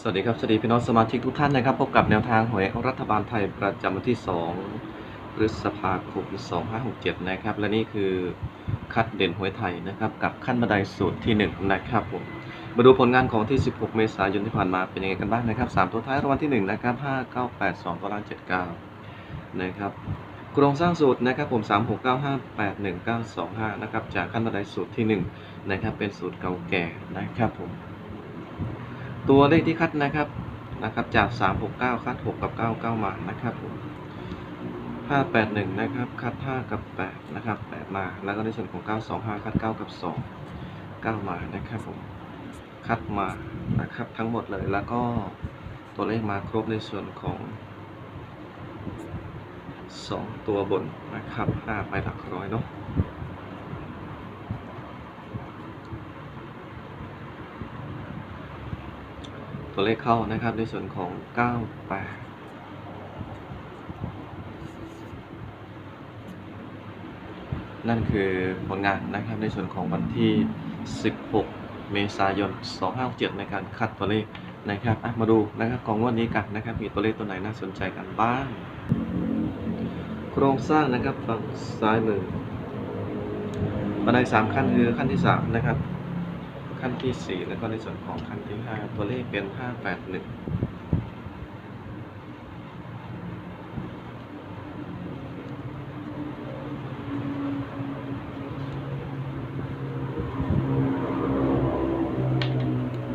สวัสดีครับ สวัสดีพี่น้องสมาชิกทุกท่านนะครับ พบกับแนวทางหวยรัฐบาลไทยประจำวันที่ 2 พฤษภาคม 2567 นะครับ และนี่คือคัดเด่นหวยไทยนะครับ กับขั้นบันไดสูตรที่ 1 นะครับผม มาดูผลงานของที่ 16 เมษายนที่ผ่านมาเป็นยังไงกันบ้างนะครับ 3 ตัวท้ายรางวัลที่ 1 นะครับ 5982ตัวล่าง79 นะครับ โครงสร้างสูตรนะครับผม 36958195นะครับ จากขั้นบันไดสูตรที่ 1 นะครับ เป็นสูตรเก่าแก่นะครับผม ตัวเลขที่คัดนะครับนะครับจาก 369 คัด 6 กับ 9 9 มานะครับผม581 นะครับ คัด 5 กับ 8 นะครับ 8 มา แล้วก็ในส่วนของ 925 คัด 9 กับ 2 9 มานะครับผมคัดมานะครับทั้งหมดเลยแล้วก็ตัวเลขมาครบในส่วนของ 2 ตัวบนนะครับ5ไปหลักร้อยเนาะ ตัวเลขเข้านะครับในส่วนของ 98นั่นคือผลงานนะครับในส่วนของวันที่ 16 เมษายน 2567 ในการคัดตัวเลขนะครับมาดูนะครับของวันนี้กันนะครับ มีตัวเลขตัวไหนน่าสนใจกันบ้าง โครงสร้างนะครับฝั่งซ้ายมือบันไดสามขั้นคือขั้นที่ 3 นะครับ ขั้นที่ 4 แล้วก็ในส่วนของขั้นที่ 5 ตัวเลขเป็น 581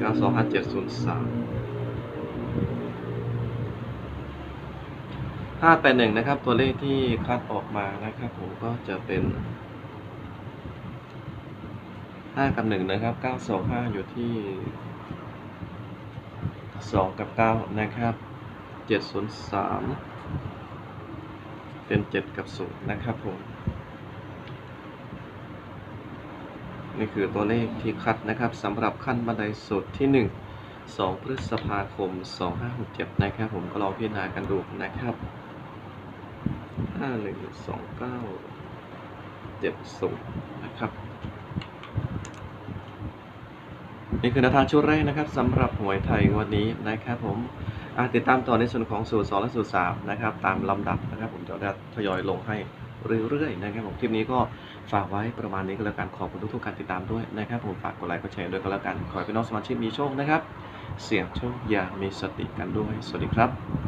925 703 581นะครับ ตัวเลขที่คัดออกมานะครับ ผมก็จะเป็น ห้ากับหนึ่งนะครับเก้าสองห้าอยู่ที่สองกับเก้านะครับเจ็ดศูนย์สามเป็นเจ็ดกับศูนย์นะครับผมนี่คือตัวเลขที่คัดนะครับสำหรับขั้นบันไดสุดที่หนึ่งสองพฤษภาคมสองห้าหกเจ็ดนะครับผมก็ลองพิจารณากันดูนะครับห้าหนึ่งสองเก้าเจ็ดศูนย์นะครับ นี่คือแนวทางชุดแรกนะครับสำหรับหวยไทยวันนี้นะครับผมติดตามต่อในส่วนของสูตร2และสูตร3นะครับตามลำดับนะครับ ผมจะได้ทยอยลงให้เรื่อยๆนะครับผมคลิปนี้ก็ฝากไว้ประมาณนี้ก็แล้วกันขอบคุณทุกๆการติดตามด้วยนะครับ ผมฝากกดไลค์กดแชร์ด้วยก็แล้วกันขอให้พี่น้องสมาชิกมีโชคนะครับ เสี่ยงโชคอย่ามีสติกันด้วย สวัสดีครับ